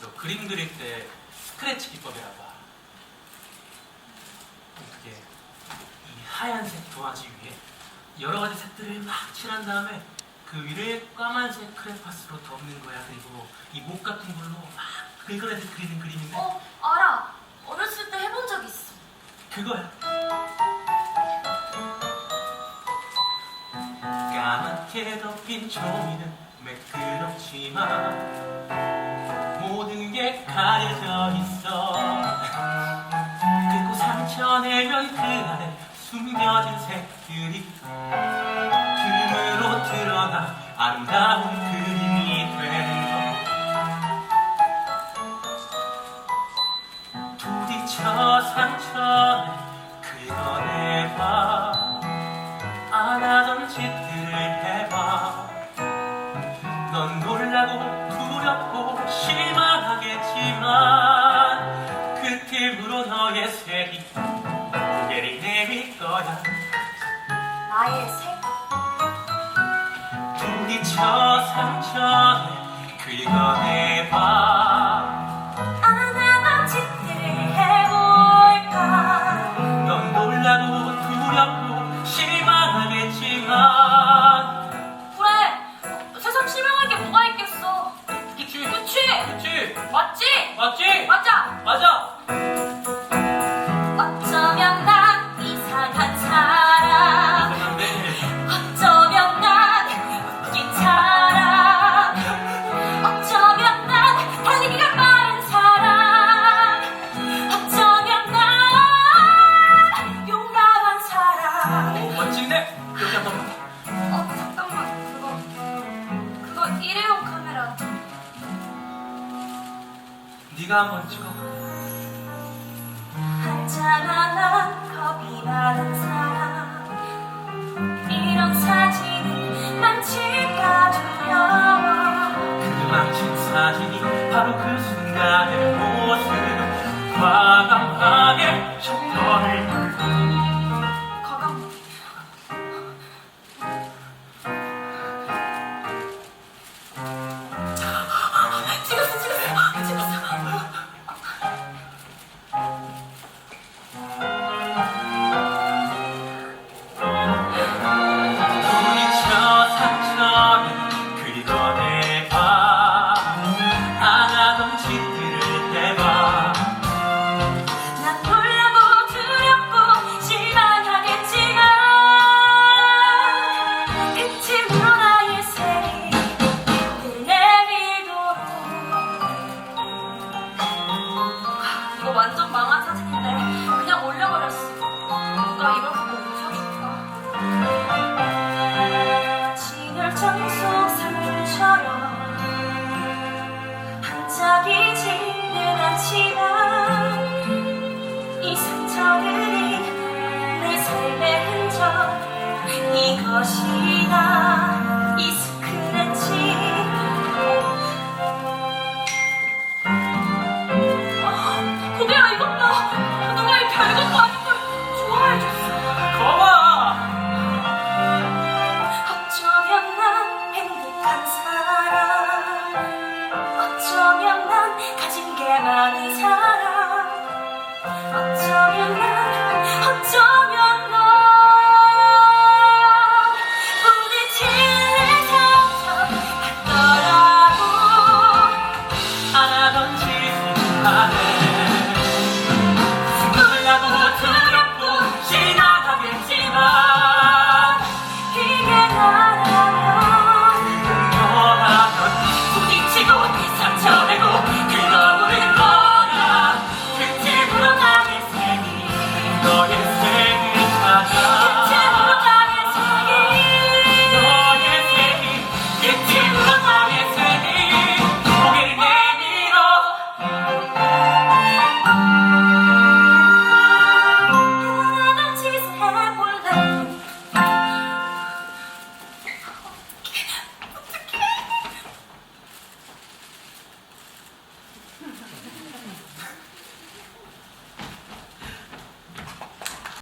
너 그림 그릴 때 스크래치 기법이라고 봐. 그게 이 하얀색 도화지 위에 여러 가지 색들을 막 칠한 다음에 그 위를 까만색 크레파스로 덮는 거야. 그리고 이 목 같은 걸로 막 긁어내서 그리는 그림인데 어, 알아. 어렸을 때 해본 적 있어. 그거야. 까맣게 덮인 종이는 매끄럽지만 모든 게 가려져 있어. 그리고 상처 내면 그 안에 숨겨진 색들이 틈으로 드러나 아름다운 그림이 되는 거. 부딪혀 상처를 긁어내봐 안 하던 짓 틈으로 너의 색이 고개를 내밀 거야 나의 색? 부딪혀 상처를 긁어내봐 안 하던 짓들을 해볼까? 넌 놀라고 두렵고 실망하겠지만 그래. 어, 세상 실망할 게 뭐가 있겠어. 그치 그치? 그치 맞지? 맞지? 맞아. 맞아 그거 일회용 카메라. 네가 한번 찍어 알잖아, 난 겁이 많은 사람. 이런 사진은 많지가 두려워. 그 망친 사진이 바로 그 순간의 모습 과감하게 셔터를 완전 망한 사진인데 그냥 올려버렸어. 누가 이걸 보고 웃어줄까? 진열장 속 상품처럼 반짝이지는 않지만 이 상처들이 내 삶의 흔적 이것이 다 하네